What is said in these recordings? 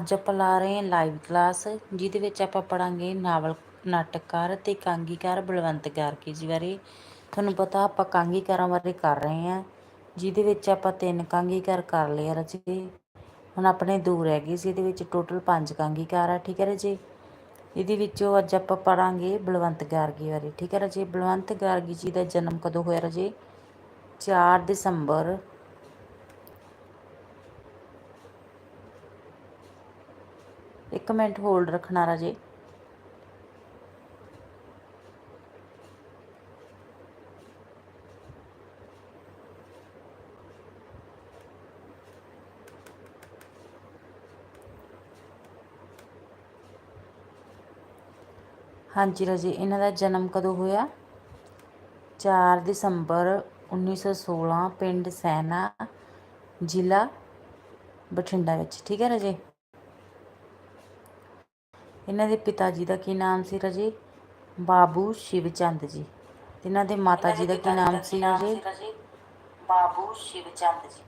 ਅੱਜ ਆਪਾਂ ਲਾ ਰਹੇ ਹਾਂ ਲਾਈਵ ਕਲਾਸ ਜਿਹਦੇ ਵਿੱਚ ਆਪਾਂ ਪੜਾਂਗੇ ਨਾਵਲ, ਨਾਟਕਕਾਰ ਤੇ ਕਾਂਗੀਕਾਰ ਬਲਵੰਤ ਗਾਰਗੀ ਜੀ ਬਾਰੇ। ਤੁਹਾਨੂੰ ਪਤਾ ਆਪਾਂ ਕਾਂਗੀਕਾਰਾਂ ਬਾਰੇ ਕਰ ਰਹੇ ਹਾਂ, ਜਿਹਦੇ ਵਿੱਚ ਆਪਾਂ ਤਿੰਨ ਕਾਂਗੀਕਾਰ ਕਰ ਲਏ ਰਚੇ ਹੁਣ ਆਪਣੇ ਦੋ ਰਹਿ ਗਏ ਸੀ, ਇਹਦੇ ਵਿੱਚ ਟੋਟਲ ਪੰਜ ਕਾਂਗੀਕਾਰ ਆ, ਠੀਕ ਹੈ ਰਾਜੇ? ਇਹਦੇ ਵਿੱਚੋਂ ਅੱਜ ਆਪਾਂ ਪੜਾਂਗੇ ਬਲਵੰਤ ਗਾਰਗੀ ਬਾਰੇ, ਠੀਕ ਹੈ ਰਾਜੇ? ਬਲਵੰਤ ਗਾਰਗੀ ਜੀ ਦਾ ਜਨਮ ਕਦੋਂ ਹੋਇਆ ਰਾਜੇ? 4 ਦਸੰਬਰ ਇੱਕ ਮਿੰਟ ਹੋਲਡ ਰੱਖਣਾ ਰਾਜੇ। ਹਾਂਜੀ ਰਾਜੇ, ਇਹਨਾਂ ਦਾ ਜਨਮ ਕਦੋਂ ਹੋਇਆ? 4 ਦਸੰਬਰ 1916 ਪਿੰਡ ਸੈਨਾ, ਜ਼ਿਲ੍ਹਾ ਬਠਿੰਡਾ ਵਿੱਚ। ਠੀਕ ਹੈ ਰਾਜੇ? ਇਹਨਾਂ ਦੇ ਪਿਤਾ ਜੀ ਦਾ ਕੀ ਨਾਮ ਸੀ ਰਾਜੇ? ਬਾਬੂ ਸ਼ਿਵਚੰਦ ਜੀ। ਇਹਨਾਂ ਦੇ ਮਾਤਾ ਜੀ ਦਾ ਕੀ ਨਾਮ ਸੀ ਰਾਜੇ? ਬਾਬੂ ਸ਼ਿਵਚੰਦ ਜੀ।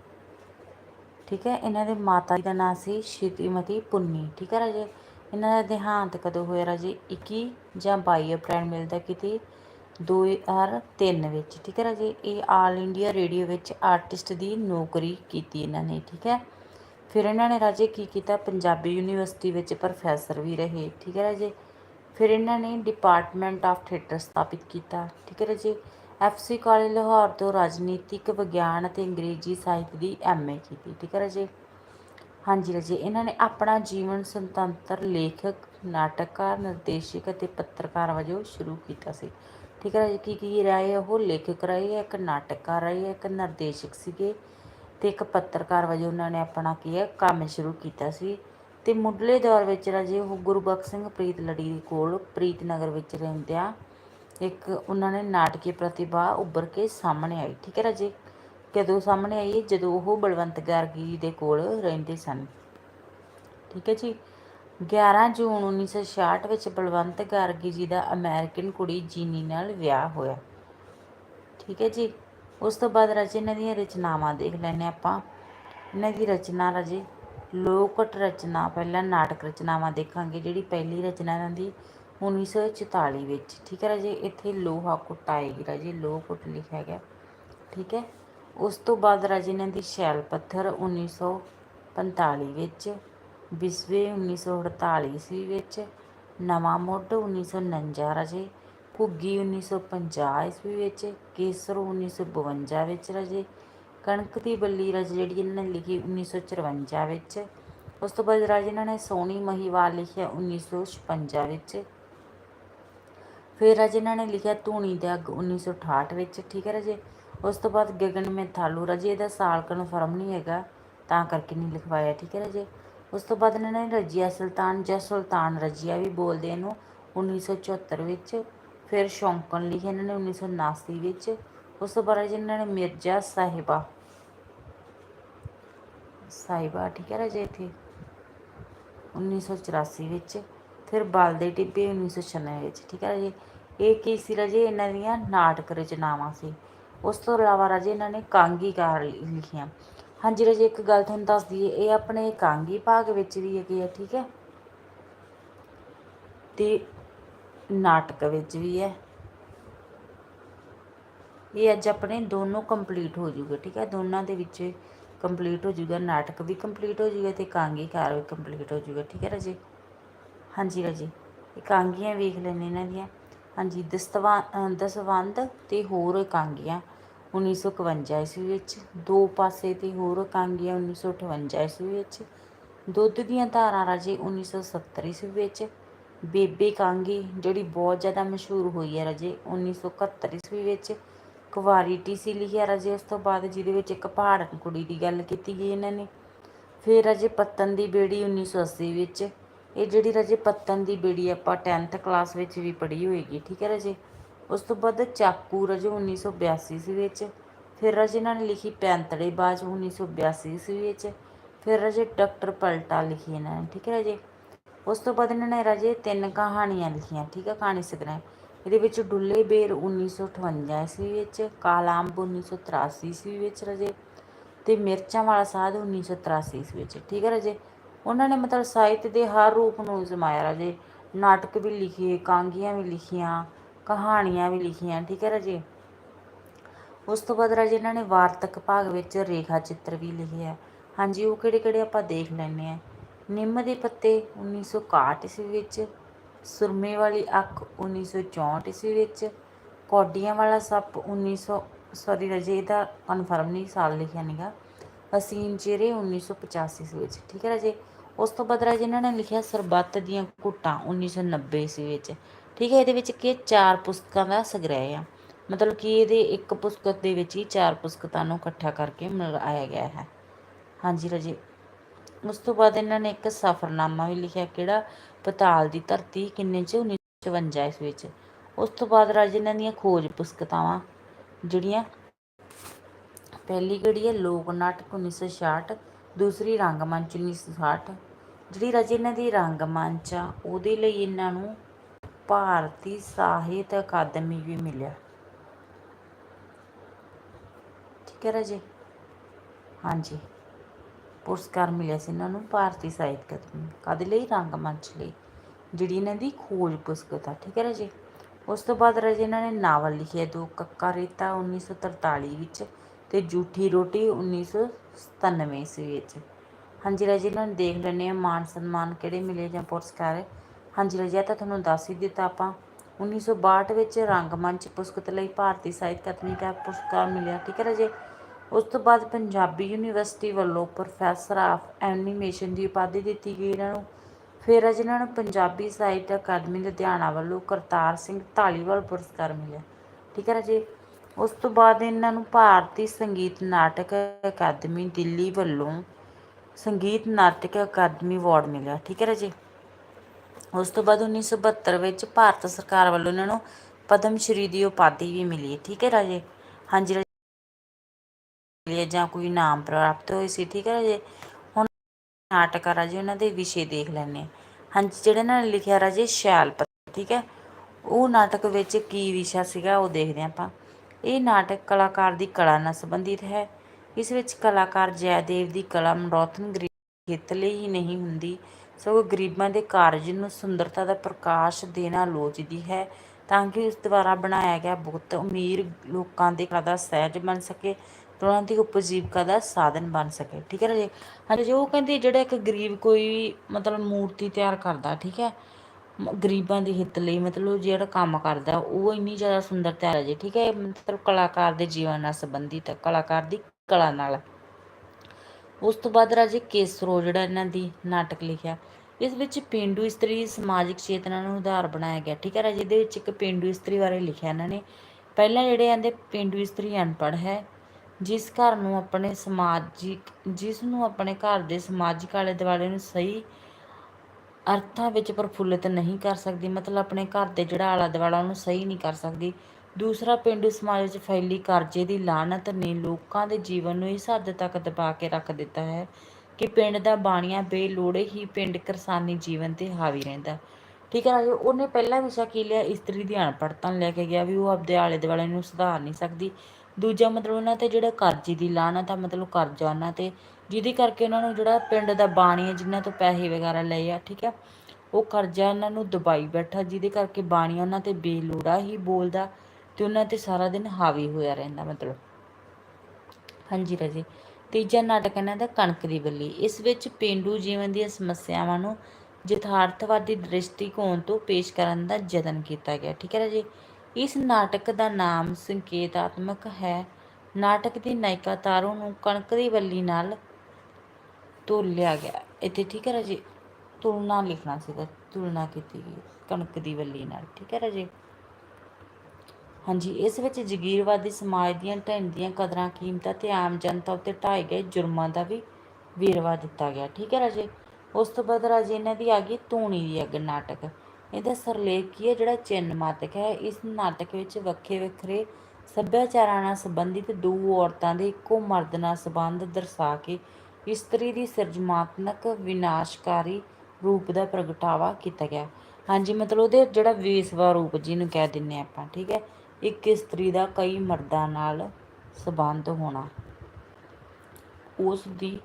ਠੀਕ ਹੈ, ਇਹਨਾਂ ਦੇ ਮਾਤਾ ਜੀ ਦਾ ਨਾਮ ਸੀ ਸ਼੍ਰੀਮਤੀ ਪੁੰਨੀ। ਠੀਕ ਹੈ ਰਾਜੇ? ਇਹਨਾਂ ਦਾ ਦੇਹਾਂਤ ਕਦੋਂ ਹੋਇਆ ਰਾਜੇ? 21 ਜਾਂ 22 ਅਪ੍ਰੈਲ ਮਿਲਦਾ ਕਿਤੇ? 2003 ਵਿੱਚ। ਠੀਕ ਹੈ ਰਾਜੇ? ਇਹ ਆਲ ਇੰਡੀਆ ਰੇਡੀਓ ਵਿੱਚ ਆਰਟਿਸਟ ਦੀ ਨੌਕਰੀ ਕੀਤੀ ਇਹਨਾਂ ਨੇ। ਠੀਕ ਹੈ? ਫਿਰ ਇਹਨਾਂ ਨੇ ਰਾਜੇ ਕੀ ਕੀਤਾ? ਪੰਜਾਬੀ ਯੂਨੀਵਰਸਿਟੀ ਵਿੱਚ ਪ੍ਰੋਫੈਸਰ ਵੀ ਰਹੇ, ਠੀਕ ਹੈ ਰਾਜੇ? ਫਿਰ ਇਹਨਾਂ ਨੇ ਡਿਪਾਰਟਮੈਂਟ ਆਫ ਥੀਏਟਰ ਸਥਾਪਿਤ ਕੀਤਾ, ਠੀਕ ਹੈ ਰਾਜੇ? ਐਫਸੀ ਕਾਲਜ ਲਾਹੌਰ ਤੋਂ ਰਾਜਨੀਤਿਕ ਵਿਗਿਆਨ ਅਤੇ ਅੰਗਰੇਜ਼ੀ ਸਾਹਿਤ ਦੀ ਐਮਏ ਕੀਤੀ, ਠੀਕ ਹੈ ਰਾਜੇ? ਹਾਂਜੀ ਰਾਜੇ, ਇਹਨਾਂ ਨੇ ਆਪਣਾ ਜੀਵਨ ਸੁਤੰਤਰ ਲੇਖਕ, ਨਾਟਕਕਾਰ, ਨਿਰਦੇਸ਼ਕ ਅਤੇ ਪੱਤਰਕਾਰ ਵਜੋਂ ਸ਼ੁਰੂ ਕੀਤਾ ਸੀ। ਠੀਕ ਹੈ ਰਾਜੇ ਕੀ ਕੀ ਰਹੇ ਉਹ ਲੇਖਕ ਰਹੇ ਇੱਕ ਨਾਟਕਕਾਰ ਰਹੇ ਇੱਕ ਨਿਰਦੇਸ਼ਕ ਸੀਗੇ। ਤੇ ਇੱਕ ਪੱਤਰਕਾਰ ਵਜੋਂ ਉਹਨਾਂ ਨੇ ਆਪਣਾ ਕੀ ਹੈ, ਕੰਮ ਸ਼ੁਰੂ ਕੀਤਾ ਸੀ। ਤੇ ਮੁੱਢਲੇ ਦੌਰ ਵਿੱਚ ਰਾਜੇ ਉਹ ਗੁਰੂ ਬਖਸ਼ ਸਿੰਘ ਪ੍ਰੀਤ ਲੜੀ ਦੇ ਕੋਲ ਪ੍ਰੀਤਨਗਰ ਵਿੱਚ ਰਹਿੰਦਿਆਂ ਇੱਕ ਉਹਨਾਂ ਨੇ ਨਾਟਕੀ ਪ੍ਰਤਿਭਾ ਉੱਭਰ ਕੇ ਸਾਹਮਣੇ ਆਈ। ਠੀਕ ਹੈ ਰਾਜੇ? ਕਦੋਂ ਸਾਹਮਣੇ ਆਈ? ਜਦੋਂ ਉਹ ਬਲਵੰਤ ਗਾਰਗੀ ਦੇ ਕੋਲ ਰਹਿੰਦੇ ਸਨ। ਠੀਕ ਹੈ ਜੀ? 11 ਜੂਨ 1966 ਵਿੱਚ ਬਲਵੰਤ ਗਾਰਗੀ ਜੀ ਦਾ ਅਮਰੀਕਨ ਕੁੜੀ ਜੀਨੀ ਨਾਲ ਵਿਆਹ ਹੋਇਆ। ਠੀਕ ਹੈ ਜੀ? ਉਸ ਤੋਂ ਬਾਅਦ ਰਾਜੇ ਇਹਨਾਂ ਦੀਆਂ ਰਚਨਾਵਾਂ ਦੇਖ ਲੈਣੇ ਆਪਾਂ। ਇਹਨਾਂ ਦੀ ਰਚਨਾ ਰਾਜੇ ਲੋਕਟ ਰਚਨਾ, ਪਹਿਲਾਂ ਨਾਟਕ ਰਚਨਾਵਾਂ ਦੇਖਾਂਗੇ, ਜਿਹੜੀ ਪਹਿਲੀ ਰਚਨਾ ਇਹਨਾਂ ਦੀ 1944 ਵਿੱਚ। ਠੀਕ ਹੈ ਰਾਜੇ, ਇੱਥੇ ਲੋਹਾ ਕੁੱਟ ਆਏਗੀ ਰਾਜੇ, ਲੋਹ ਕੁੱਟ ਲਿਖਿਆ ਗਿਆ। ਠੀਕ ਹੈ, ਉਸ ਤੋਂ ਬਾਅਦ ਰਾਜੇ ਇਹਨਾਂ ਦੀ ਸ਼ੈਲ ਪੱਥਰ 1945 ਵਿੱਚ, ਬਿਸਵੇ 1948 ਈਸਵੀ ਵਿੱਚ, ਨਵਾਂ ਮੁੱਢ 1949 ਰਾਜੇ ਘੁੱਗੀ 1950 ਈਸਵੀ ਵਿੱਚ, ਕੇਸਰ 1952 ਵਿੱਚ ਰਾਜੇ, ਕਣਕ ਦੀ ਬੱਲੀ ਰਾਜੇ ਜਿਹੜੀ ਇਹਨਾਂ ਨੇ ਲਿਖੀ 1954 ਵਿੱਚ। ਉਸ ਤੋਂ ਬਾਅਦ ਰਾਜੇ ਇਹਨਾਂ ਨੇ ਸੋਹਣੀ ਮਹੀਵਾਲ ਲਿਖਿਆ 1956 ਵਿੱਚ। ਫਿਰ ਰਾਜੇ ਇਹਨਾਂ ਨੇ ਲਿਖਿਆ ਧੂਣੀ ਦੇ ਅੱਗ 1968 ਵਿੱਚ, ਠੀਕ ਹੈ ਰਾਜੇ? ਉਸ ਤੋਂ ਬਾਅਦ ਗਗਨ ਮੇਥਾਲੂ ਰਾਜੇ, ਇਹਦਾ ਸਾਲ ਕਨਫਰਮ ਨਹੀਂ ਹੈਗਾ, ਤਾਂ ਕਰਕੇ ਨਹੀਂ ਲਿਖਵਾਇਆ, ਠੀਕ ਹੈ ਰਾਜੇ? ਉਸ ਤੋਂ ਬਾਅਦ ਇਹਨਾਂ ਨੇ ਰਜੀਆ ਸੁਲਤਾਨ ਜਾਂ ਸੁਲਤਾਨ ਰਜੀਆ ਵੀ ਬੋਲਦੇ ਇਹਨੂੰ 1974 ਵਿੱਚ। ਫਿਰ ਸ਼ੌਂਕਣ ਲਿਖਿਆ ਇਹਨਾਂ ਨੇ 1979 ਵਿੱਚ ਉਸ ਤੋਂ ਬਾਅਦ ਇਹਨਾਂ ਨੇ ਮਿਰਜ਼ਾ ਸਾਹਿਬਾ ਸਾਹਿਬਾ ਠੀਕ ਹੈ ਰਾਜੇ ਇੱਥੇ 1984 ਵਿੱਚ ਫਿਰ ਬਲ ਦੇ ਟਿੱਬੇ 1996 ਵਿੱਚ ਠੀਕ ਹੈ ਰਾਜੇ। ਇਹ ਕੀ ਸੀ ਰਾਜੇ? ਇਹਨਾਂ ਦੀਆਂ ਨਾਟਕ ਰਚਨਾਵਾਂ ਸੀ। ਉਸ ਤੋਂ ਇਲਾਵਾ ਰਾਜੇ ਇਹਨਾਂ ਨੇ ਕਾਂਗੀਕਾਰ ਲਿਖੀਆਂ। ਹਾਂਜੀ ਰਾਜੇ, ਇੱਕ ਗੱਲ ਤੁਹਾਨੂੰ ਦੱਸ ਦਈਏ, ਇਹ ਆਪਣੇ ਕਾਂਗੀ ਭਾਗ ਵਿੱਚ ਵੀ ਹੈਗੇ ਆ, ਠੀਕ ਹੈ। ਤੇ ਨਾਟਕ ਵਿੱਚ ਵੀ ਹੈ। ਇਹ ਅੱਜ ਆਪਣੇ ਦੋਨੋਂ ਕੰਪਲੀਟ ਹੋ ਜੂਗਾ ਠੀਕ ਹੈ? ਦੋਨਾਂ ਦੇ ਵਿੱਚ ਕੰਪਲੀਟ ਹੋ ਜੂਗਾ ਨਾਟਕ ਵੀ ਕੰਪਲੀਟ ਹੋ ਜੂਗਾ ਤੇ ਕਾਂਗੀਕਾਰ ਵੀ ਕੰਪਲੀਟ ਹੋ ਜੂਗਾ ਠੀਕ ਹੈ ਰਾਜੇ? ਹਾਂਜੀ ਰਾਜੇ, ਇਹ ਕਾਂਗੀਆਂ ਵੇਖ ਲੈਣੇ ਇਹਨਾਂ ਦੀਆਂ। ਹਾਂਜੀ, ਦਸਤਵਾ ਦਸਵੰਦ ਤੇ ਹੋਰ ਇਕਾਂਗੀਆਂ 1951 ਈਸਵੀ ਵਿੱਚ। ਦੋ ਪਾਸੇ ਤੇ ਹੋਰ ਇਕਾਂਗੀਆਂ 1958 ਈਸਵੀ ਵਿੱਚ। ਦੁੱਧ ਦੀਆਂ ਧਾਰਾਂ ਰਾਜੇ 1970 ਈਸਵੀ ਵਿੱਚ। ਬੇਬੇ ਕਾਂਗੀ, ਜਿਹੜੀ ਬਹੁਤ ਜ਼ਿਆਦਾ ਮਸ਼ਹੂਰ ਹੋਈ ਹੈ ਰਾਜੇ 1971 ਈਸਵੀ ਵਿੱਚ ਕੁਵਾਰੀ ਟੀਸੀ ਲਿਖਿਆ ਰਾਜੇ, ਉਸ ਤੋਂ ਬਾਅਦ ਜਿਹਦੇ ਵਿੱਚ ਇੱਕ ਪਹਾੜਨ ਕੁੜੀ ਦੀ ਗੱਲ ਕੀਤੀ ਗਈ ਇਹਨਾਂ ਨੇ। ਫਿਰ ਰਾਜੇ ਪੱਤਨ ਦੀ ਬੇੜੀ 1980 ਵਿੱਚ, ਇਹ ਜਿਹੜੀ ਰਾਜੇ ਪੱਤਨ ਦੀ ਬੇੜੀ ਆਪਾਂ 10th ਕਲਾਸ ਵਿੱਚ ਵੀ ਪੜ੍ਹੀ ਹੋਏਗੀ, ਠੀਕ ਹੈ ਰਾਜੇ? ਉਸ ਤੋਂ ਬਾਅਦ ਚਾਕੂ ਰਾਜੇ 1982 ਈਸਵੀ ਵਿੱਚ, ਫਿਰ ਰਾਜੇ ਇਹਨਾਂ ਨੇ ਲਿਖੀ ਪੈਂਤੜੇ ਬਾਜ 1982 ਈਸਵੀ ਵਿੱਚ, ਫਿਰ ਰਾਜੇ ਡਾਕਟਰ ਪਲਟਾ ਲਿਖੀ ਇਹਨਾਂ ਨੇ, ਠੀਕ ਹੈ ਰਾਜੇ? ਉਸ ਤੋਂ ਬਾਅਦ ਇਹਨਾਂ ਨੇ ਰਾਜੇ ਤਿੰਨ ਕਹਾਣੀਆਂ ਲਿਖੀਆਂ, ਠੀਕ ਹੈ ਕਹਾਣੀ ਸੰਗ੍ਰਹਿ ਇਹਦੇ ਵਿੱਚ ਡੁੱਲੇ ਬੇਰ 1958 ਈਸਵੀ ਵਿੱਚ, ਕਾਲਾਂਬ 1983 ਈਸਵੀ ਵਿੱਚ ਰਾਜੇ ਤੇ ਮਿਰਚਾਂ ਵਾਲਾ ਸਾਧ 1983 ਈਸਵੀ ਵਿੱਚ, ਠੀਕ ਹੈ ਰਾਜੇ? ਉਹਨਾਂ ਨੇ ਮਤਲਬ ਸਾਹਿਤ ਦੇ ਹਰ ਰੂਪ ਨੂੰ ਸਮਾਇਆ ਰਾਜੇ। ਨਾਟਕ ਵੀ ਲਿਖੇ, ਕਾਂਗੀਆਂ ਵੀ ਲਿਖੀਆਂ, ਕਹਾਣੀਆਂ ਵੀ ਲਿਖੀਆਂ, ਠੀਕ ਹੈ ਰਾਜੇ? ਉਸ ਤੋਂ ਬਾਅਦ ਰਾਜੇ ਇਹਨਾਂ ਨੇ ਵਾਰਤਕ ਭਾਗ ਵਿੱਚ ਰੇਖਾ ਚਿੱਤਰ ਵੀ ਲਿਖੇ ਆ ਹਾਂਜੀ, ਉਹ ਕਿਹੜੇ ਕਿਹੜੇ ਆਪਾਂ ਦੇਖ ਲੈਂਦੇ ਆ ਨਿੰਮ ਦੇ ਪੱਤੇ 1961 ਈਸਵੀ ਵਿੱਚ, ਸੁਰਮੇ ਵਾਲੀ ਅੱਖ 1964 ਈਸਵੀ ਵਿੱਚ, ਕੌਡੀਆਂ ਵਾਲਾ ਸੱਪ 1900 ਸੌਰੀ ਰਾਜੇ, ਇਹਦਾ ਕਨਫਰਮ ਨਹੀਂ ਸਾਲ ਲਿਖਿਆ ਨਹੀਂਗਾ ਹਸੀਨ ਚਿਹਰੇ 1985 ਈਸਵੀ ਵਿੱਚ, ਠੀਕ ਹੈ ਰਾਜੇ? ਉਸ ਤੋਂ ਬਾਅਦ ਰਾਜੇ ਇਹਨਾਂ ਨੇ ਲਿਖਿਆ ਸਰਬੱਤ ਦੀਆਂ ਘੁੱਟਾਂ 1990 ਈਸਵੀ ਵਿੱਚ, ਠੀਕ ਹੈ, ਇਹਦੇ ਵਿੱਚ ਕੀ ਚਾਰ ਪੁਸਤਕਾਂ ਦਾ ਸੰਗ੍ਰਹਿ ਆ, ਮਤਲਬ ਕਿ ਇਹਦੇ ਇੱਕ ਪੁਸਤਕ ਦੇ ਵਿੱਚ ਹੀ ਚਾਰ ਪੁਸਤਕਾਂ ਨੂੰ ਇਕੱਠਾ ਕਰਕੇ ਮਿਲਾਇਆ ਗਿਆ ਹੈ। ਹਾਂਜੀ ਰਾਜੇ ਉਸ ਤੋਂ ਬਾਅਦ ਇਹਨਾਂ ਨੇ ਇੱਕ ਸਫ਼ਰਨਾਮਾ ਵੀ ਲਿਖਿਆ ਕਿਹੜਾ? ਪਤਾਲ ਦੀ ਧਰਤੀ ਕਿੰਨੇ ਚ? 1954 ਈਸਵੀ ਵਿੱਚ। ਉਸ ਤੋਂ ਬਾਅਦ ਰਾਜੇ ਇਹਨਾਂ ਦੀਆਂ ਖੋਜ ਪੁਸਤਕਾਵਾਂ ਜਿਹੜੀਆਂ ਪਹਿਲੀ ਕਿਹੜੀ ਹੈ? ਲੋਕ ਨਾਟਕ 1966 ਦੂਸਰੀ ਰੰਗਮੰਚ 1960 ਜਿਹੜੀ ਰਾਜੇ ਇਹਨਾਂ ਦੀ ਰੰਗਮੰਚ ਆ, ਉਹਦੇ ਲਈ ਇਹਨਾਂ ਨੂੰ ਭਾਰਤੀ ਸਾਹਿਤ ਅਕਾਦਮੀ ਵੀ ਮਿਲਿਆ। ਠੀਕ ਹੈ ਰਾਜੇ? ਹਾਂਜੀ। ਪੁਰਸਕਾਰ ਮਿਲਿਆ ਸੀ ਇਹਨਾਂ ਨੂੰ, ਭਾਰਤੀ ਸਾਹਿਤ ਅਕਾਦਮੀ ਕਾਹਦੇ ਲਈ? ਰੰਗਮੰਚ ਲਈ। ਜਿਹੜੀ ਇਹਨਾਂ ਦੀ ਖੋਜ ਪੁਸਤਕ ਆ, ਠੀਕ ਹੈ ਰਾਜੇ? ਉਸ ਤੋਂ ਬਾਅਦ ਰਾਜੇ ਇਹਨਾਂ ਨੇ ਨਾਵਲ ਲਿਖਿਆ ਦੋ ਕੱਕਾ ਰੇਤਾ 1943 ਵਿੱਚ ਤੇ ਜੂਠੀ ਰੋਟੀ 1997 ਈਸਵੀ ਵਿੱਚ। ਹਾਂਜੀ ਰਾਜੇ, ਇਹਨਾਂ ਨੂੰ ਦੇਖ ਲੈਂਦੇ ਆ ਮਾਨ ਸਨਮਾਨ ਕਿਹੜੇ ਮਿਲੇ ਜਾਂ ਪੁਰਸਕਾਰ? ਹਾਂਜੀ ਰਾਜੇ, ਇਹ ਤਾਂ ਤੁਹਾਨੂੰ ਦੱਸ ਹੀ ਦਿੱਤਾ ਆਪਾਂ। 1962 ਵਿੱਚ ਰੰਗਮੰਚ ਪੁਸਤਕ ਲਈ ਭਾਰਤੀ ਸਾਹਿਤ ਅਕਾਦਮੀ ਦਾ ਪੁਰਸਕਾਰ ਮਿਲਿਆ, ਠੀਕ ਹੈ ਰਾਜੇ? ਉਸ ਤੋਂ ਬਾਅਦ ਪੰਜਾਬੀ ਯੂਨੀਵਰਸਿਟੀ ਵੱਲੋਂ ਪ੍ਰੋਫੈਸਰ ਆਫ ਐਨੀਮੇਸ਼ਨ ਦੀ ਉਪਾਧੀ ਦਿੱਤੀ ਗਈ ਇਹਨਾਂ ਨੂੰ। ਫਿਰ ਅੱਜ ਇਹਨਾਂ ਨੂੰ ਪੰਜਾਬੀ ਸਾਹਿਤ ਅਕਾਦਮੀ ਲੁਧਿਆਣਾ ਵੱਲੋਂ ਕਰਤਾਰ ਸਿੰਘ ਧਾਲੀਵਾਲ ਪੁਰਸਕਾਰ ਮਿਲਿਆ। ਠੀਕ ਹੈ ਰਾਜੇ? ਉਸ ਤੋਂ ਬਾਅਦ ਇਹਨਾਂ ਨੂੰ ਭਾਰਤੀ ਸੰਗੀਤ ਨਾਟਕ ਅਕਾਦਮੀ ਦਿੱਲੀ ਵੱਲੋਂ ਸੰਗੀਤ ਨਾਟਕ ਅਕਾਦਮੀ ਅਵਾਰਡ ਮਿਲਿਆ। ਠੀਕ ਹੈ ਰਾਜੇ? ਉਸ ਤੋਂ ਬਾਅਦ 1972 ਵਿੱਚ ਭਾਰਤ ਸਰਕਾਰ ਵੱਲੋਂ ਇਹਨਾਂ ਨੂੰ ਪਦਮ ਸ਼੍ਰੀ ਦੀ ਉਪਾਧੀ ਵੀ ਮਿਲੀ। ਠੀਕ ਹੈ ਰਾਜੇ? ਹਾਂਜੀ ਰਾਜੇ ਜਾਂ ਕੋਈ ਨਾਮ ਪ੍ਰਾਪਤ ਹੋਏ ਸੀ, ਠੀਕ ਹੈ ਰਾਜੇ ਹੁਣ ਨਾਟਕ ਆ ਰਾਜੇ, ਉਹਨਾਂ ਦੇ ਵਿਸ਼ੇ ਦੇਖ ਲੈਣੇ ਹਾਂਜੀ, ਜਿਹੜੇ ਇਹਨਾਂ ਲਿਖਿਆ ਰਾਜੇ ਸ਼ੈਲਪਤ, ਠੀਕ ਹੈ? ਉਹ ਨਾਟਕ ਵਿੱਚ ਕੀ ਵਿਸ਼ਾ ਸੀਗਾ ਉਹ ਦੇਖਦੇ ਆਪਾਂ। ਇਹ ਨਾਟਕ ਕਲਾਕਾਰ ਦੀ ਕਲਾ ਨਾਲ ਸੰਬੰਧਿਤ ਹੈ। ਇਸ ਵਿੱਚ ਕਲਾਕਾਰ ਜੈਦੇਵ ਦੀ ਕਲਾ ਮਨੋਰਥਨ ਗਰੀਬ ਹਿੱਤ ਲਈ ਹੀ ਨਹੀਂ ਹੁੰਦੀ, ਸਗੋਂ ਗਰੀਬਾਂ ਦੇ ਕਾਰਜ ਨੂੰ ਸੁੰਦਰਤਾ ਦਾ ਪ੍ਰਕਾਸ਼ ਦੇਣਾ ਲੋਚਦੀ ਹੈ, ਤਾਂ ਕਿ ਉਸ ਦੁਆਰਾ ਬਣਾਇਆ ਗਿਆ ਬਹੁਤ ਅਮੀਰ ਲੋਕਾਂ ਦੇ ਕਲਾ ਦਾ ਸਹਿਜ ਬਣ ਸਕੇ। ਤੇ ਉਹਨਾਂ ਦੀ ਉਪਜੀਵਕਾ ਦਾ ਸਾਧਨ ਬਣ ਸਕੇ, ਠੀਕ ਹੈ ਰਾਜੇ ਹਾਂਜੀ ਜੋ ਉਹ ਕਹਿੰਦੇ ਜਿਹੜਾ ਇੱਕ ਗਰੀਬ ਕੋਈ ਮਤਲਬ ਮੂਰਤੀ ਤਿਆਰ ਕਰਦਾ, ਠੀਕ ਹੈ? ਗਰੀਬਾਂ ਦੇ ਹਿੱਤ ਲਈ ਮਤਲਬ ਜਿਹੜਾ ਕੰਮ ਕਰਦਾ, ਉਹ ਇੰਨੀ ਜ਼ਿਆਦਾ ਸੁੰਦਰ ਤਿਆਰ ਹੈ ਜੀ, ਠੀਕ ਹੈ? ਮਤਲਬ ਕਲਾਕਾਰ ਦੇ ਜੀਵਨ ਨਾਲ ਸੰਬੰਧਿਤ ਹੈ ਕਲਾਕਾਰ ਦੀ ਕਲਾ ਨਾਲ। ਉਸ ਤੋਂ ਬਾਅਦ ਰਾਜੇ ਕੇਸਰੋ ਜਿਹੜਾ ਇਹਨਾਂ ਦੀ ਨਾਟਕ ਲਿਖਿਆ, ਇਸ ਵਿੱਚ ਪਿੰਡੂ ਇਸਤਰੀ ਸਮਾਜਿਕ ਚੇਤਨਾ ਨੂੰ ਆਧਾਰ ਬਣਾਇਆ ਗਿਆ, ਠੀਕ ਹੈ ਰਾਜੇ? ਇਹਦੇ ਵਿੱਚ ਇੱਕ ਪਿੰਡੂ ਇਸਤਰੀ ਬਾਰੇ ਲਿਖਿਆ ਇਹਨਾਂ ਨੇ। ਪਹਿਲਾਂ ਜਿਹੜੇ ਆਂਦੇ ਪਿੰਡੂ ਇਸਤਰੀ ਅਨਪੜ੍ਹ ਹੈ ਜਿਸ ਘਰ ਨੂੰ ਆਪਣੇ ਸਮਾਜਿਕ, ਜਿਸ ਨੂੰ ਆਪਣੇ ਘਰ ਦੇ ਸਮਾਜਿਕ ਆਲੇ ਦੁਆਲੇ ਨੂੰ ਸਹੀ ਅਰਥਾਂ ਵਿੱਚ ਪ੍ਰਫੁੱਲਿਤ ਨਹੀਂ ਕਰ ਸਕਦੀ, ਮਤਲਬ ਆਪਣੇ ਘਰ ਦੇ ਜਿਹੜਾ ਆਲਾ ਦੁਆਲਾ ਉਹਨੂੰ ਸਹੀ ਨਹੀਂ ਕਰ ਸਕਦੀ। ਦੂਸਰਾ ਪੇਂਡੂ ਸਮਾਜ ਵਿੱਚ ਫੈਲੀ ਕਰਜ਼ੇ ਦੀ ਲਾਹਨਤ ਨੇ ਲੋਕਾਂ ਦੇ ਜੀਵਨ ਨੂੰ ਇਸ ਹੱਦ ਤੱਕ ਦਬਾ ਕੇ ਰੱਖ ਦਿੱਤਾ ਹੈ ਕਿ ਪਿੰਡ ਦਾ ਬਾਣੀਆਂ ਬੇਲੋੜੇ ਹੀ ਪਿੰਡ ਕਿਰਸਾਨੀ ਜੀਵਨ ਤੇ ਹਾਵੀ ਰਹਿੰਦਾ। ਠੀਕ ਹੈ ਰਾਜੇ, ਉਹਨੇ ਪਹਿਲਾ ਵਿਸ਼ਾ ਕੀ ਲਿਆ? ਇਸਤਰੀ ਦੀ ਅਣਪੜਤਾ ਨੂੰ ਲੈ ਕੇ ਗਿਆ ਵੀ ਉਹ ਆਪਦੇ ਆਲੇ ਦੁਆਲੇ ਨੂੰ ਸੁਧਾਰ ਨਹੀਂ ਸਕਦੀ। ਦੂਜਾ ਮਤਲਬ ਉਹਨਾਂ ਤੇ ਜਿਹੜਾ ਕਰਜ਼ੇ ਦੀ ਲਾਹਨਤ ਆ ਮਤਲਬ ਕਰਜ਼ਾ ਉਹਨਾਂ ਤੇ, ਜਿਹਦੇ ਕਰਕੇ ਉਹਨਾਂ ਨੂੰ ਜਿਹੜਾ ਪਿੰਡ ਦਾ ਬਾਣੀ ਹੈ, ਜਿਨ੍ਹਾਂ ਤੋਂ ਪੈਸੇ ਵਗੈਰਾ ਲਏ ਆ, ਠੀਕ ਹੈ ਉਹ ਕਰਜ਼ਾ ਉਹਨਾਂ ਨੂੰ ਦਬਾਈ ਬੈਠਾ, ਜਿਹਦੇ ਕਰਕੇ ਬਾਣੀ ਉਹਨਾਂ ਤੇ ਬੇਲੋੜਾ ਹੀ ਬੋਲਦਾ ਤੇ ਉਹਨਾਂ ਤੇ ਸਾਰਾ ਦਿਨ ਹਾਵੀ ਹੋਇਆ ਰਹਿੰਦਾ ਮਤਲਬ। ਹਾਂਜੀ ਰਾਜੇ, ਤੀਜਾ ਨਾਟਕ ਇਹਨਾਂ ਦਾ ਕਣਕ ਦੀ ਬੱਲੀ। ਇਸ ਵਿੱਚ ਪਿੰਡੂ ਜੀਵਨ ਦੀਆਂ ਸਮੱਸਿਆਵਾਂ ਨੂੰ ਯਥਾਰਥਵਾਦੀ ਦ੍ਰਿਸ਼ਟੀਕੋਣ ਤੋਂ ਪੇਸ਼ ਕਰਨ ਦਾ ਯਤਨ ਕੀਤਾ ਗਿਆ, ਠੀਕ ਹੈ ਰਾਜੇ? ਇਸ ਨਾਟਕ ਦਾ ਨਾਮ ਸੰਕੇਤਾਤਮਕ ਹੈ। ਨਾਟਕ ਦੀ ਨਾਇਕਾ ਤਾਰੋ ਨੂੰ ਕਣਕ ਦੀ ਬੱਲੀ ਨਾਲ ਤੋਲਿਆ ਗਿਆ। ਇੱਥੇ ਠੀਕ ਹੈ ਰਾਜੇ? ਤੁਲਨਾ ਲਿਖਣਾ ਸੀਗਾ ਤੁਲਨਾ ਕੀਤੀ ਗਈ। ਕਣਕ ਦੀ ਬੱਲੀ ਨਾਲ, ਠੀਕ ਹੈ ਰਾਜੇ? ਹਾਂਜੀ, ਇਸ ਵਿੱਚ ਜਗੀਰਵਾਦੀ ਸਮਾਜ ਦੀਆਂ ਢਹਿੰਦੀਆਂ ਕਦਰਾਂ, ਕੀਮਤਾਂ ਤੇ ਆਮ ਜਨਤਾ ਉੱਤੇ ਢਾਏ ਗਏ ਜੁਰਮਾਂ ਦਾ ਵੀ ਵੇਰਵਾ ਦਿੱਤਾ ਗਿਆ। ਠੀਕ ਹੈ ਰਾਜੇ? ਉਸ ਤੋਂ ਬਾਅਦ ਰਾਜੇ, ਇਹਨਾਂ ਦੀ ਆ ਗਈ ਧੂਣੀ ਦੀ ਅੱਗ ਨਾਟਕ। ਇਹਦਾ ਸਰਲੇਖ ਕੀ ਹੈ, ਜਿਹੜਾ ਚਿੰਨ੍ਹ ਮਾਤਕ ਹੈ। ਇਸ ਨਾਟਕ ਵਿੱਚ ਵੱਖਰੇ ਵੱਖਰੇ ਸੱਭਿਆਚਾਰਾਂ ਨਾਲ ਸੰਬੰਧਿਤ ਦੋ ਔਰਤਾਂ ਦੇ ਇੱਕੋ ਮਰਦ ਨਾਲ ਸੰਬੰਧ ਦਰਸਾ ਕੇ ਇਸਤਰੀ ਦੀ ਸਿਰਜਣਾਤਮਕ ਵਿਨਾਸ਼ਕਾਰੀ ਰੂਪ ਦਾ ਪ੍ਰਗਟਾਵਾ ਕੀਤਾ ਗਿਆ। ਹਾਂਜੀ, ਮਤਲਬ ਉਹਦੇ ਜਿਹੜਾ ਵੇਸਵਾ ਰੂਪ ਜਿਹਨੂੰ ਕਹਿ ਦਿੰਨੇ ਆਪਾਂ, ਠੀਕ ਹੈ? ਇੱਕ ਇਸਤਰੀ ਦਾ ਕਈ ਮਰਦਾਂ ਨਾਲ ਸੰਬੰਧ ਹੋਣਾ। ਉਸ ਦੀ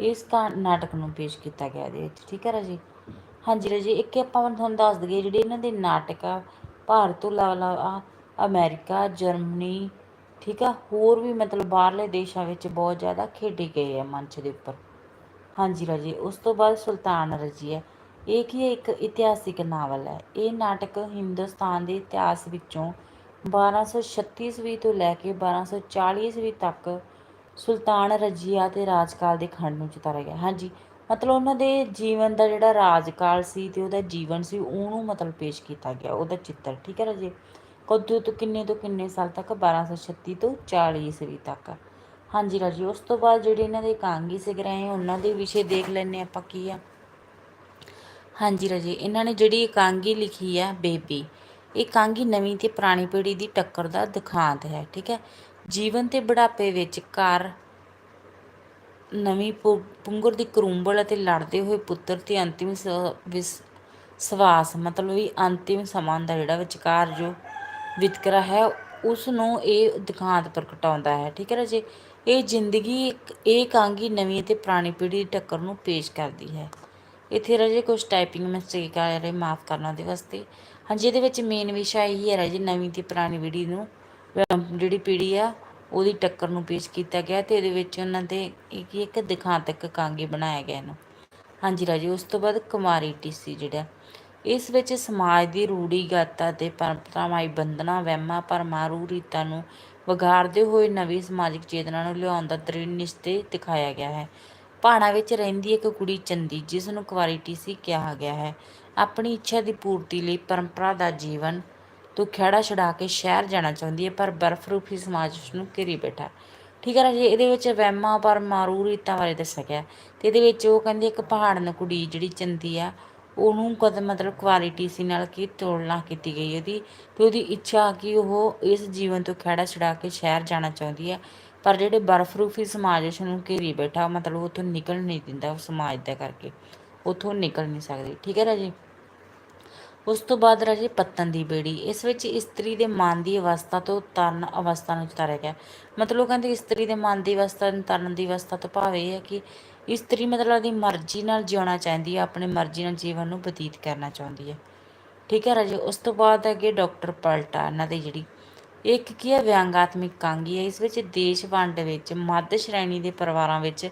ਇਸ ਕਾ, ਨਾਟਕ ਨੂੰ ਪੇਸ਼ ਕੀਤਾ ਗਿਆ ਇਹਦੇ ਵਿੱਚ, ਠੀਕ ਹੈ ਰਾਜੀ? ਹਾਂਜੀ ਰਾਜੇ ਇੱਕ ਆਪਾਂ ਤੁਹਾਨੂੰ ਦੱਸ ਦਈਏ ਜਿਹੜੇ ਇਹਨਾਂ ਦੇ ਨਾਟਕ ਆ, ਭਾਰਤ ਤੋਂ ਇਲਾਵਾ ਅਮਰੀਕਾ, ਜਰਮਨੀ, ਠੀਕ ਆ, ਹੋਰ ਵੀ ਮਤਲਬ ਬਾਹਰਲੇ ਦੇਸ਼ਾਂ ਵਿੱਚ ਬਹੁਤ ਜ਼ਿਆਦਾ ਖੇਡੇ ਗਏ ਆ ਮੰਚ ਦੇ ਉੱਪਰ। ਹਾਂਜੀ ਰਾਜੀ ਉਸ ਤੋਂ ਬਾਅਦ ਸੁਲਤਾਨ ਰਜੀਆ ਇਹ ਕੀ ਇੱਕ ਇਤਿਹਾਸਿਕ ਨਾਵਲ ਹੈ ਇਹ ਨਾਟਕ ਹਿੰਦੁਸਤਾਨ ਦੇ ਇਤਿਹਾਸ ਵਿੱਚੋਂ 1236 ਈਸਵੀ ਤੋਂ ਲੈ ਕੇ 1240 ਈਸਵੀ ਤੱਕ ਸੁਲਤਾਨ ਰਜੀਆ ਤੇ ਰਾਜਕਾਲ ਦੇ ਖੰਡ ਨੂੰ ਚਿਤਾਰਿਆ ਗਿਆ। ਹਾਂਜੀ ਮਤਲਬ ਉਹਨਾਂ ਦੇ ਜੀਵਨ ਦਾ ਜਿਹੜਾ ਰਾਜਕਾਲ ਸੀ ਤੇ ਉਹਦਾ ਜੀਵਨ ਸੀ, ਉਹਨੂੰ ਮਤਲਬ ਪੇਸ਼ ਕੀਤਾ ਗਿਆ, ਉਹਦਾ ਚਿੱਤਰ, ਠੀਕ ਹੈ ਰਾਜੇ? ਕਦੋਂ ਤੋਂ ਕਿੰਨੇ ਤੋਂ ਕਿੰਨੇ ਸਾਲ ਤੱਕ? 1236 ਤੋਂ 40 ਈਸਵੀ ਤੱਕ। ਹਾਂਜੀ ਰਾਜੇ, ਉਸ ਤੋਂ ਬਾਅਦ ਜਿਹੜੇ ਇਹਨਾਂ ਦੇ ਕਾਂਗੀ ਸਿਗਰਾਏ ਉਹਨਾਂ ਦੇ ਵਿਸ਼ੇ ਦੇਖ ਲੈਣੇ ਆਪਾਂ ਕੀ ਆ। ਹਾਂਜੀ ਰਾਜੇ, ਇਹਨਾਂ ਨੇ ਜਿਹੜੀ ਇਕਾਂਗੀ ਲਿਖੀ ਹੈ ਬੇਬੀ, ਇਹ ਕਾਂਗੀ ਨਵੀਂ ਤੇ ਪੁਰਾਣੀ ਪੀੜ੍ਹੀ ਦੀ ਟੱਕਰ ਦਾ ਦਿਖਾਂਤ ਹੈ, ਠੀਕ ਹੈ? ਜੀਵਨ ਤੇ ਬੁਢਾਪੇ ਵਿੱਚ ਘਰ ਨਵੀਂ ਪੁੰਗਰ ਦੀ ਕਰੂੰਬਲ ਅਤੇ ਲੜਦੇ ਹੋਏ ਪੁੱਤਰ ਤੇ ਅੰਤਿਮ ਸਵਾਸ, ਮਤਲਬ ਵੀ ਅੰਤਿਮ ਸਮਾਂ ਦਾ ਜਿਹੜਾ ਵਿਚਕਾਰ ਜੋ ਵਿਤਕਰਾ ਹੈ ਉਸ ਨੂੰ ਇਹ ਦਿਖਾਂਤ ਪ੍ਰਗਟਾਉਂਦਾ ਹੈ। ਠੀਕ ਹੈ ਰਾਜੇ ਇਹ ਜ਼ਿੰਦਗੀ ਇਹ ਕਾਂਗੀ ਨਵੀਂ ਅਤੇ ਪੁਰਾਣੀ ਪੀੜ੍ਹੀ ਦੀ ਟੱਕਰ ਨੂੰ ਪੇਸ਼ ਕਰਦੀ ਹੈ। ਇੱਥੇ ਰਾਜੇ ਕੁਝ ਟਾਈਪਿੰਗ ਮਿਸਟੇਕ ਆ ਰਹੇ ਮਾਫ ਕਰਨਾ ਦੇ ਵਾਸਤੇ। ਹਾਂਜੀ, ਇਹਦੇ ਵਿੱਚ ਮੇਨ ਵਿਸ਼ਾ ਇਹੀ ਹੈ ਰਾਜੇ, ਨਵੀਂ ਤੇ ਪੁਰਾਣੀ ਪੀੜ੍ਹੀ ਨੂੰ, ਜਿਹੜੀ ਪੀੜ੍ਹੀ ਆ ਉਹਦੀ ਟੱਕਰ ਨੂੰ ਪੇਸ਼ ਕੀਤਾ ਗਿਆ ਤੇ ਇਹਦੇ ਵਿੱਚ ਉਹਨਾਂ ਦੇ ਇੱਕ ਇੱਕ ਦਿਖਾਂਤਕ ਕਾਂਗੀ ਬਣਾਇਆ ਗਿਆ ਇਹਨੂੰ ਹਾਂਜੀ ਰਾਜੇ, ਉਸ ਤੋਂ ਬਾਅਦ ਕੁਮਾਰੀ ਟੀਸੀ ਜਿਹੜਾ। ਇਸ ਵਿੱਚ ਸਮਾਜ ਦੀ ਰੂੜੀਗਤ ਅਤੇ ਪਰੰਪਰਾਵਾਈ ਬੰਧਨਾਂ, ਵਹਿਮਾਂ ਪਰਮਾਰੂ ਰੀਤਾਂ ਨੂੰ ਵਿਗਾੜਦੇ ਹੋਏ ਨਵੀਂ ਸਮਾਜਿਕ ਚੇਤਨਾ ਨੂੰ ਲਿਆਉਣ ਦਾ ਦ੍ਰਿੜ ਨਿਸ਼ਚੇ ਦਿਖਾਇਆ ਗਿਆ ਹੈ। ਭਾਣਾ ਵਿੱਚ ਰਹਿੰਦੀ ਇੱਕ ਕੁੜੀ ਚੰਦੀ, ਜਿਸ ਨੂੰ ਕੁਵਾਰੀ ਟੀਸੀ ਕਿਹਾ ਗਿਆ ਹੈ। ਆਪਣੀ ਇੱਛਾ ਦੀ ਪੂਰਤੀ ਲਈ ਪਰੰਪਰਾ ਦਾ ਜੀਵਨ ਤੂੰ ਖੇੜਾ ਛਡਾ ਕੇ ਸ਼ਹਿਰ ਜਾਣਾ ਚਾਹੁੰਦੀ ਹੈ, ਪਰ ਬਰਫ਼ ਸਮਾਜ ਉਸ ਨੂੰ ਘੇਰੀ ਬੈਠਾ। ਠੀਕ ਹੈ ਨਾ ਜੀ ਇਹਦੇ ਵਿੱਚ ਵਹਿਮਾਂ ਪਰ ਮਾਰੂ ਰੀਤਾਂ ਬਾਰੇ ਦੱਸਿਆ ਗਿਆ ਤੇ ਇਹਦੇ ਵਿੱਚ ਉਹ ਕਹਿੰਦੀ ਇੱਕ ਪਹਾੜਨ ਕੁੜੀ ਜਿਹੜੀ ਚੰਦੀ ਆ, ਉਹਨੂੰ ਕਦ ਮਤਲਬ ਕੁਆਲਿਟੀ ਸੀ ਨਾਲ ਕੀ ਤੋੜਨਾ ਕੀਤੀ ਗਈ ਉਹਦੀ, ਤੇ ਉਹਦੀ ਇੱਛਾ ਕਿ ਉਹ ਇਸ ਜੀਵਨ ਤੋਂ ਖੜਾ ਛੜਾ ਕੇ ਸ਼ਹਿਰ ਜਾਣਾ ਚਾਹੁੰਦੀ ਹੈ। ਪਰ ਜਿਹੜੇ ਬਰਫ ਰੂਫੀ ਸਮਾਜ ਉਸ ਨੂੰ ਘੇਰੀ ਬੈਠਾ, ਮਤਲਬ ਉਥੋਂ ਨਿਕਲ ਨਹੀਂ ਦਿੰਦਾ ਉਹ ਸਮਾਜ ਦਾ ਕਰਕੇ, ਉਥੋਂ ਨਿਕਲ ਨਹੀਂ ਸਕਦੀ। ਠੀਕ ਹੈ ਨਾ ਜੀ ਉਸ ਤੋਂ ਬਾਅਦ ਰਾਜੇ ਪੱਤਨ ਦੀ ਬੇੜੀ। ਇਸ ਵਿੱਚ ਇਸਤਰੀ ਦੇ ਮਨ ਦੀ ਅਵਸਥਾ ਤੋਂ ਤਰਨ ਅਵਸਥਾ ਨੂੰ ਚਤਾਰਿਆ ਗਿਆ। ਮਤਲਬ ਕਹਿੰਦੇ ਇਸਤਰੀ ਦੇ ਮਨ ਦੀ ਅਵਸਥਾ ਨੂੰ ਤਰਨ ਦੀ ਅਵਸਥਾ ਤੋਂ ਭਾਵ ਇਹ ਹੈ ਕਿ ਇਸਤਰੀ ਮਤਲਬ ਆਪਣੀ ਮਰਜ਼ੀ ਨਾਲ ਜਿਉਣਾ ਚਾਹੁੰਦੀ ਹੈ, ਆਪਣੇ ਮਰਜ਼ੀ ਨਾਲ ਜੀਵਨ ਨੂੰ ਬਤੀਤ ਕਰਨਾ ਚਾਹੁੰਦੀ ਹੈ। ਠੀਕ ਹੈ ਰਾਜੇ, ਉਸ ਤੋਂ ਬਾਅਦ ਅੱਗੇ ਡਾਕਟਰ ਪਲਟਾ, ਇਹਨਾਂ ਦੀ ਜਿਹੜੀ। ਇੱਕ ਕੀ ਹੈ? ਵਿਅੰਗਾਤਮਿਕ ਕਾਂਗੀ ਹੈ। ਇਸ ਵਿੱਚ ਦੇਸ਼ ਵੰਡ ਵਿੱਚ, ਮੱਧ ਸ਼੍ਰੇਣੀ ਦੇ ਪਰਿਵਾਰਾਂ ਵਿੱਚ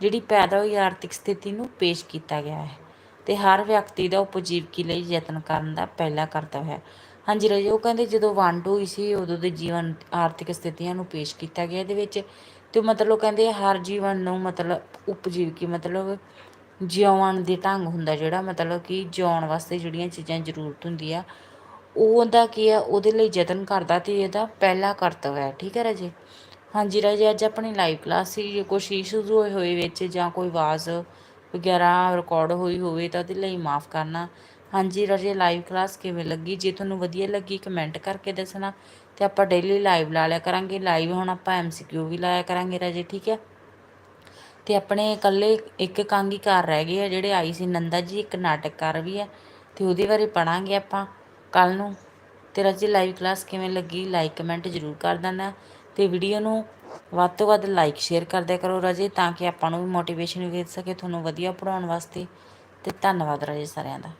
ਜਿਹੜੀ ਪੈਦਾ ਹੋਈ ਆਰਥਿਕ ਸਥਿਤੀ ਨੂੰ ਪੇਸ਼ ਕੀਤਾ ਗਿਆ ਹੈ। ਤੇ ਹਰ ਵਿਅਕਤੀ ਦਾ ਉਪਜੀਵਕੀ ਲਈ ਯਤਨ ਕਰਨ ਦਾ ਪਹਿਲਾ ਕਰਤੱਵ ਹੈ। ਹਾਂਜੀ ਰਾਜੇ, ਉਹ ਕਹਿੰਦੇ ਜਦੋਂ ਵੰਡ ਹੋਈ ਸੀ, ਉਦੋਂ ਦੇ ਜੀਵਨ ਆਰਥਿਕ ਸਥਿਤੀਆਂ ਨੂੰ ਪੇਸ਼ ਕੀਤਾ ਗਿਆ। ਇਹਦੇ ਵਿੱਚ ਤੇ ਮਤਲਬ ਕਹਿੰਦੇ ਹਰ ਜੀਵਨ ਨੂੰ ਮਤਲਬ ਉਪਜੀਵਕੀ ਮਤਲਬ ਜਿਉਣ ਦੇ ਢੰਗ ਹੁੰਦਾ ਜਿਹੜਾ ਮਤਲਬ ਕਿ ਜਿਉਣ ਵਾਸਤੇ ਜਿਹੜੀਆਂ ਚੀਜ਼ਾਂ ਜ਼ਰੂਰਤ ਹੁੰਦੀ ਆ ਉਹਦਾ ਕੀ ਆ, ਉਹਦੇ ਲਈ ਯਤਨ ਕਰਦਾ ਤੇ ਇਹਦਾ ਪਹਿਲਾ ਕਰਤੱਵ ਹੈ। ਠੀਕ ਹੈ ਰਾਜੇ? ਹਾਂਜੀ ਰਾਜੇ, ਅੱਜ ਆਪਣੀ ਲਾਈਵ ਕਲਾਸ ਸੀ, ਜੇ ਕੋਈ ਇਸ਼ੂਜ਼ ਹੋਏ ਹੋਏ ਵਿੱਚ ਜਾਂ ਕੋਈ ਆਵਾਜ਼ ਵਗੈਰਾ ਰਿਕਾਰਡ ਹੋਈ ਹੋਵੇ ਤਾਂ ਉਹਦੇ ਲਈ ਮਾਫ ਕਰਨਾ। ਹਾਂਜੀ, ਰਾਜੇ ਲਾਈਵ ਕਲਾਸ ਕਿਵੇਂ ਲੱਗੀ? ਜੇ ਤੁਹਾਨੂੰ ਵਧੀਆ ਲੱਗੀ ਕਮੈਂਟ ਕਰਕੇ ਦੱਸਣਾ ਤੇ ਆਪਾਂ ਡੇਲੀ ਲਾਈਵ ਲਾ ਲਿਆ ਕਰਾਂਗੇ। ਲਾਈਵ ਹੁਣ ਆਪਾਂ ਐਮਸੀਕਿਊ ਵੀ ਲਾਇਆ ਕਰਾਂਗੇ ਰਾਜੇ, ਠੀਕ ਹੈ? ਤੇ ਆਪਣੇ ਇਕੱਲੇ ਇੱਕ ਕਾਂਗੀਕਾਰ ਰਹਿ ਗਏ ਆ, ਜਿਹੜੇ ਆਈ ਸੀ ਨੰਦਾ ਜੀ, ਇੱਕ ਨਾਟਕਕਾਰ ਵੀ ਹੈ ਤੇ ਉਹਦੇ ਬਾਰੇ ਪੜਾਂਗੇ ਆਪਾਂ ਕੱਲ ਨੂੰ। ਤੇ ਰਾਜੇ ਲਾਈਵ ਕਲਾਸ ਕਿਵੇਂ ਲੱਗੀ? ਲਾਈਕ ਕਮੈਂਟ ਜ਼ਰੂਰ ਕਰ ਦੇਣਾ ਤੇ ਵੀਡੀਓ ਨੂੰ ਵੱਧ ਤੋਂ ਵੱਧ ਲਾਈਕ ਸ਼ੇਅਰ ਕਰਦਿਆ ਕਰੋ ਰਾਜੇ, ਤਾਂ ਕਿ ਆਪਾਂ ਨੂੰ ਵੀ ਮੋਟੀਵੇਸ਼ਨ ਮਿਲ ਸਕੇ ਤੁਹਾਨੂੰ ਵਧੀਆ ਪੜਾਉਣ ਵਾਸਤੇ। ਤੇ ਧੰਨਵਾਦ ਰਾਜੇ ਸਾਰਿਆਂ ਦਾ।